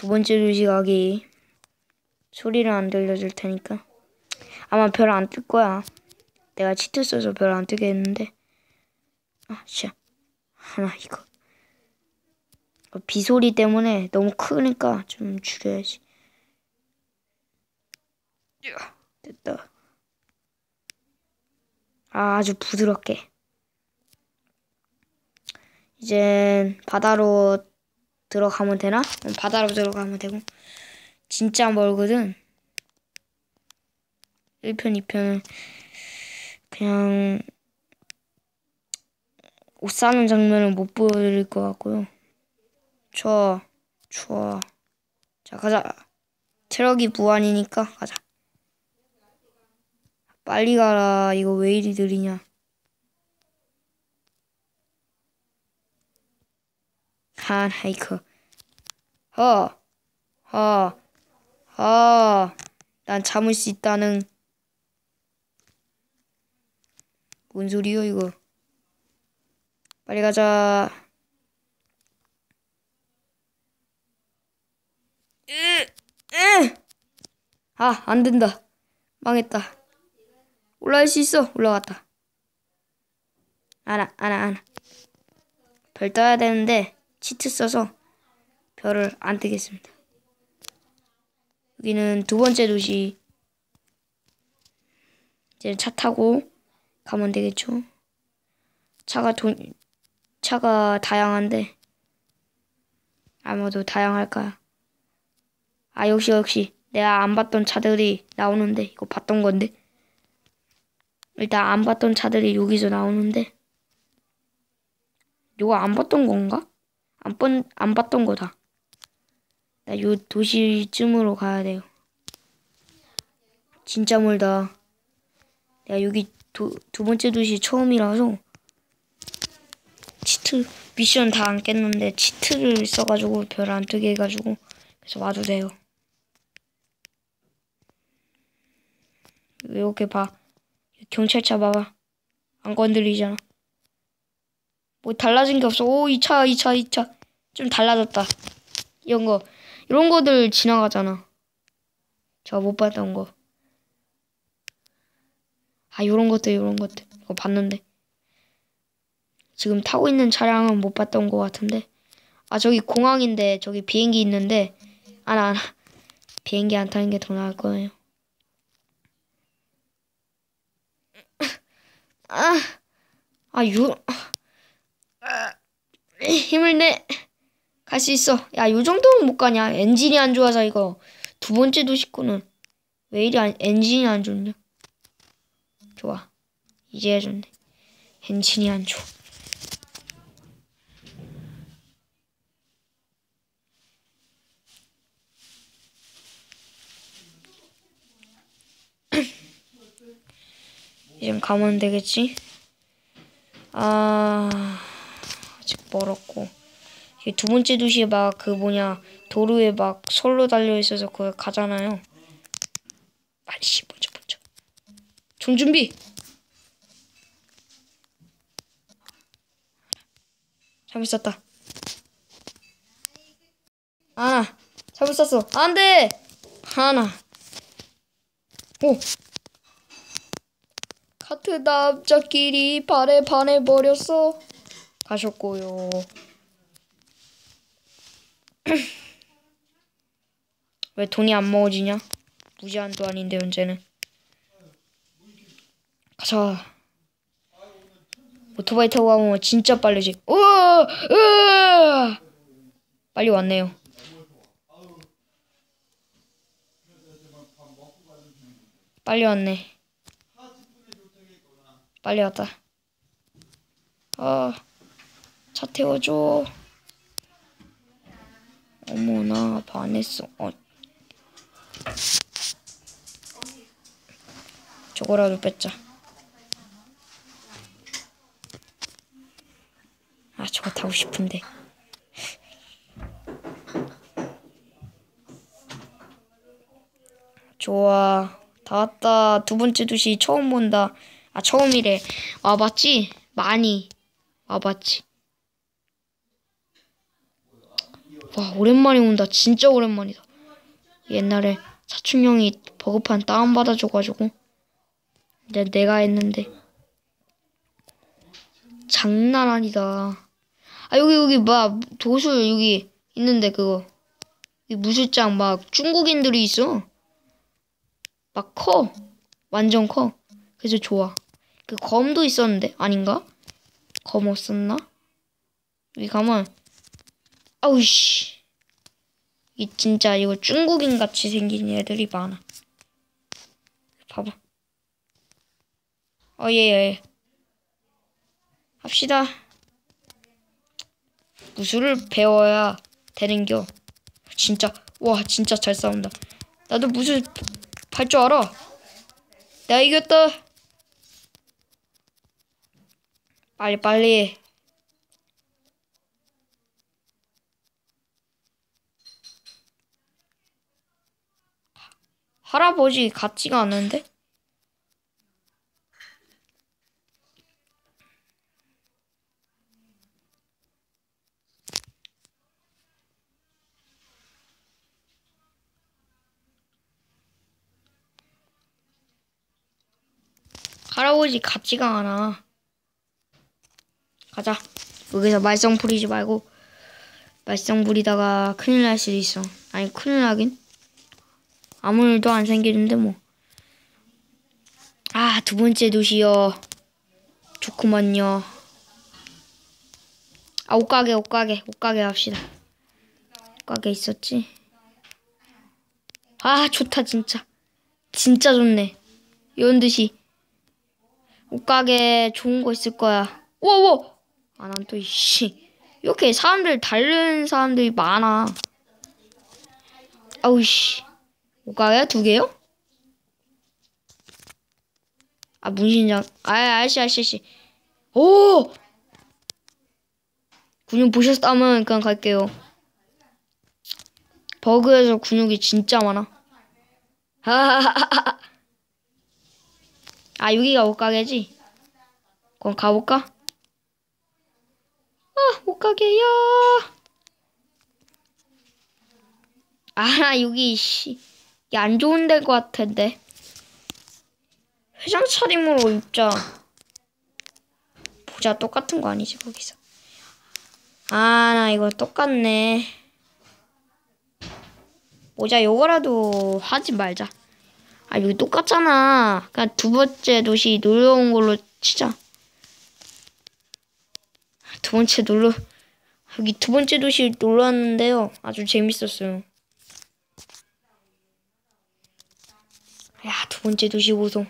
두 번째 가기 소리를 안 들려줄 테니까 아마 별 안 뜰 거야. 내가 치트 써서 별 안 뜨게 했는데 아, 씨 하나 이거 어, 비 소리 때문에 너무 크니까 좀 줄여야지. 야, 됐다. 아, 아주 부드럽게. 이제 바다로 들어가면 되나? 어, 바다로 들어가면 되고. 진짜 멀거든. 1편, 2편은 그냥 옷 사는 장면을 못 보여드릴 것 같고요. 추워, 추워. 자, 가자. 트럭이 무한이니까 가자. 빨리 가라. 이거 왜 이리 느리냐. 한 하이크. 허, 허, 허. 난 참을 수 있다는. 뭔 소리요, 이거? 빨리 가자. 아, 안 된다. 망했다. 올라갈 수 있어. 올라갔다. 안아, 안아, 안아. 별 떠야 되는데 치트 써서 별을 안 뜨겠습니다. 여기는 두 번째 도시. 이제 차 타고 가면 되겠죠. 차가 돈, 차가 다양한데 아마도 다양할까요? 아 역시 역시 내가 안 봤던 차들이 나오는데 이거 봤던 건데 일단 안 봤던 차들이 여기서 나오는데 이거 안 봤던 건가? 안, 본, 안 봤던 거다. 나 요 도시쯤으로 가야 돼요. 진짜 멀다. 내가 여기 도, 두 번째 도시 처음이라서 치트 미션 다 안 깼는데 치트를 써가지고 별 안 뜨게 해가지고 그래서 와도 돼요. 이렇게 봐. 경찰차 봐봐. 안 건드리잖아. 뭐 달라진 게 없어. 오, 이 차, 이 차, 이 차. 좀 달라졌다. 이런 거. 이런 거들 지나가잖아. 저 못 봤던 거. 아, 요런 것들, 요런 것들. 이거 봤는데. 지금 타고 있는 차량은 못 봤던 것 같은데. 아, 저기 공항인데, 저기 비행기 있는데. 아, 나, 나. 비행기 안 타는 게 더 나을 거예요. 아, 아, 요, 아, 힘을 내. 갈 수 있어. 야, 요 정도는 못 가냐. 엔진이 안 좋아서 이거. 두 번째 도시구는. 왜 이리 안, 엔진이 안 좋냐? 좋아. 이제야 좋네. 엔진이 안 좋아. 이제 가면 되겠지? 아, 멀었고. 두 번째 도시에 막 그 뭐냐, 도로에 막 솔로 달려 있어서 그거 가잖아요. 빨리 씨, 먼저, 먼저. 총 준비! 잘못 쐈다. 하나, 잘못 쐈어. 안 돼! 하나. 오! 카트 남자끼리 발에 반해 버렸어. 가셨고요. 왜 돈이 안 먹어지냐? 무제한도 아닌데 언제는. 가자. 오토바이 타고 가면 진짜 빠르지. 우와! 으아! 빨리 왔네요. 빨리 왔네. 빨리 왔다. 아, 차 태워줘. 어머나, 반했어. 어. 저거라도 뺐자. 아, 저거 타고 싶은데. 좋아. 다 왔다. 두 번째 도시 처음 본다. 아, 처음이래. 와봤지? 많이 와봤지. 와 오랜만에 온다. 진짜 오랜만이다. 옛날에 사춘 형이 버급한 다운받아줘가지고. 근데 내가 했는데. 장난 아니다. 아 여기 여기 막 도술 여기 있는데 그거. 이 무술장 막 중국인들이 있어. 막 커. 완전 커. 그래서 좋아. 그 검도 있었는데 아닌가? 검 없었나? 여기 가면 아우씨. 이 진짜 이거 중국인 같이 생긴 애들이 많아. 봐봐. 어 예 예. 합시다. 무술을 배워야 되는겨. 진짜. 와 진짜 잘 싸운다. 나도 무술 할줄 알아. 내가 이겼다. 빨리 빨리 할아버지 같지가 않은데? 할아버지 같지가 않아. 가자. 여기서 말썽 부리지 말고 말썽 부리다가 큰일 날 수도 있어. 아니 큰일 나긴. 아무 일도 안 생기는데 뭐. 아, 두 번째 도시요. 좋구만요. 아, 옷가게, 옷가게, 옷가게 합시다. 옷가게 있었지? 아, 좋다, 진짜. 진짜 좋네. 이런 듯이. 옷가게 좋은 거 있을 거야. 우와, 우와! 아, 난 또, 이씨. 이렇게 사람들, 다른 사람들이 많아. 아우, 씨. 옷가게 두 개요? 아, 문신장. 아, 아저씨, 아저씨. 오! 근육 보셨다면 그냥 갈게요. 버그에서 근육이 진짜 많아. 아, 여기가 옷가게지? 그럼 가볼까? 아, 옷가게야. 아, 여기, 씨. 이게 안 좋은 데일 것 같은데. 회장 차림으로 입자. 모자 똑같은 거 아니지, 거기서. 아, 나 이거 똑같네. 모자 요거라도 하지 말자. 아, 여기 똑같잖아. 그냥 두 번째 도시 놀러 온 걸로 치자. 두 번째 놀러, 여기 두 번째 도시 놀러 왔는데요. 아주 재밌었어요. 야, 두 번째 도시 보소.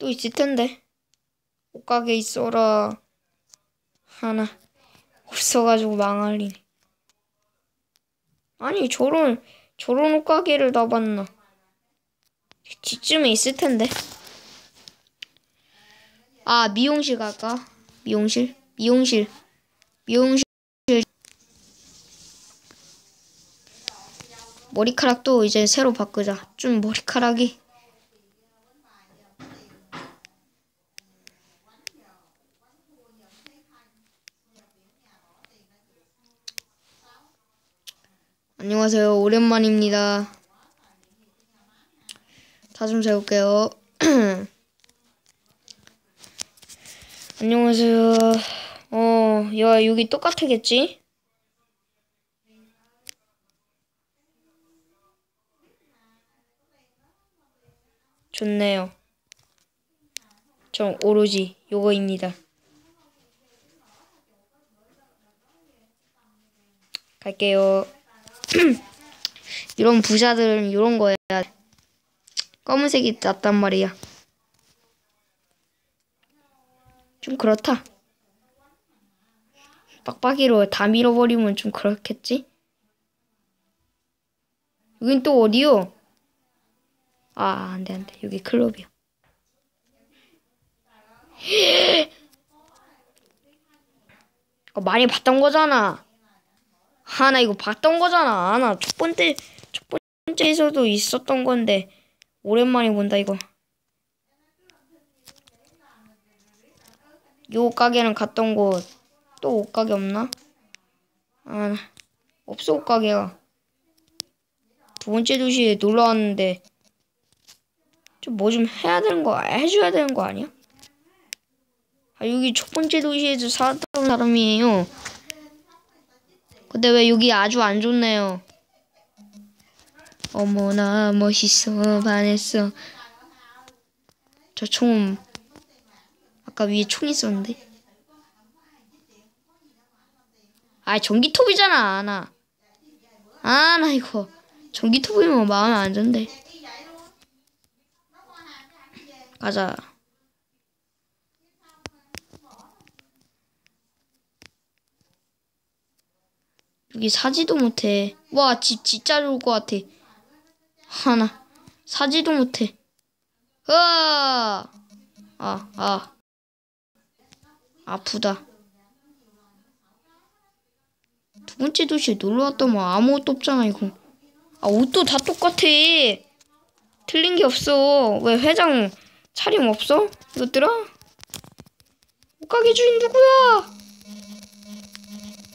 또 있을 텐데. 옷가게 있어라. 하나. 없어가지고 망할리네. 아니, 저런, 저런 옷가게를 다 봤나. 뒤쯤에 있을 텐데. 아, 미용실 갈까? 미용실? 미용실. 미용실. 머리카락도 이제 새로 바꾸자. 좀 머리카락이. 안녕하세요. 오랜만입니다. 다 좀 재볼게요. 안녕하세요. 어, 야, 여기 똑같겠지? 좋네요. 전 오로지 요거입니다. 갈게요. 이런 부자들은 이런 거야. 검은색이 낫단 말이야. 좀 그렇다. 빡빡이로 다 밀어버리면 좀 그렇겠지? 여긴 또 어디요? 아, 안 돼, 안 돼. 여기 클럽이야. 어, 많이 봤던 거잖아. 아, 나 이거 봤던 거잖아. 아, 나첫 번째, 첫 번째에서도 있었던 건데. 오랜만에 본다, 이거. 요 옷가게는 갔던 곳. 또 옷가게 없나? 아, 없어 옷가게가. 두 번째 도시에 놀러 왔는데 좀 뭐 좀 해야 되는 거 해줘야 되는 거 아니야? 아 여기 첫 번째 도시에서 살았던 사람이에요. 근데 왜 여기 아주 안 좋네요. 어머나 멋있어 반했어. 저총 아까 위에 총 있었는데. 아 전기톱이잖아 나. 아나 이거 전기톱이면 마음에 안 든대. 가자. 여기 사지도 못해. 와, 집 진짜 좋을 것 같아. 하나. 사지도 못해. 으아! 아, 아. 아프다. 두 번째 도시에 놀러 왔더만 아무것도 없잖아, 이거. 아, 옷도 다 똑같아. 틀린 게 없어. 왜 회장 차림 없어? 이것들아? 옷가게 주인 누구야?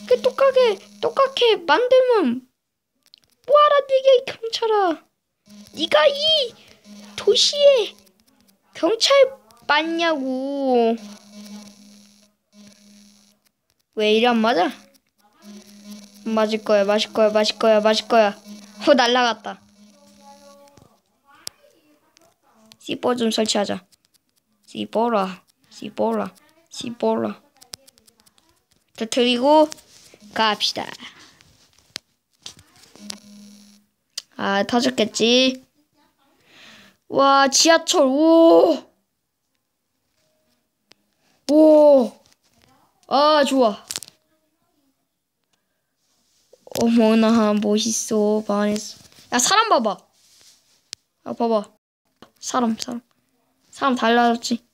그 똑같게 똑같게 만들면 뭐하라 네게 경찰아 네가 이 도시에 경찰 맞냐고 왜 이리 안 맞아? 맞을 거야 맞을 거야 맞을 거야 맞을 거야 어 날라갔다 C4 좀 설치하자 C4라 C4라 C4라 터트리고 갑시다. 아, 터졌겠지? 와, 지하철, 오! 오! 아, 좋아. 어머나, 멋있어. 반했어. 야, 사람 봐봐. 아, 봐봐. 사람 사람 사람 달라졌지.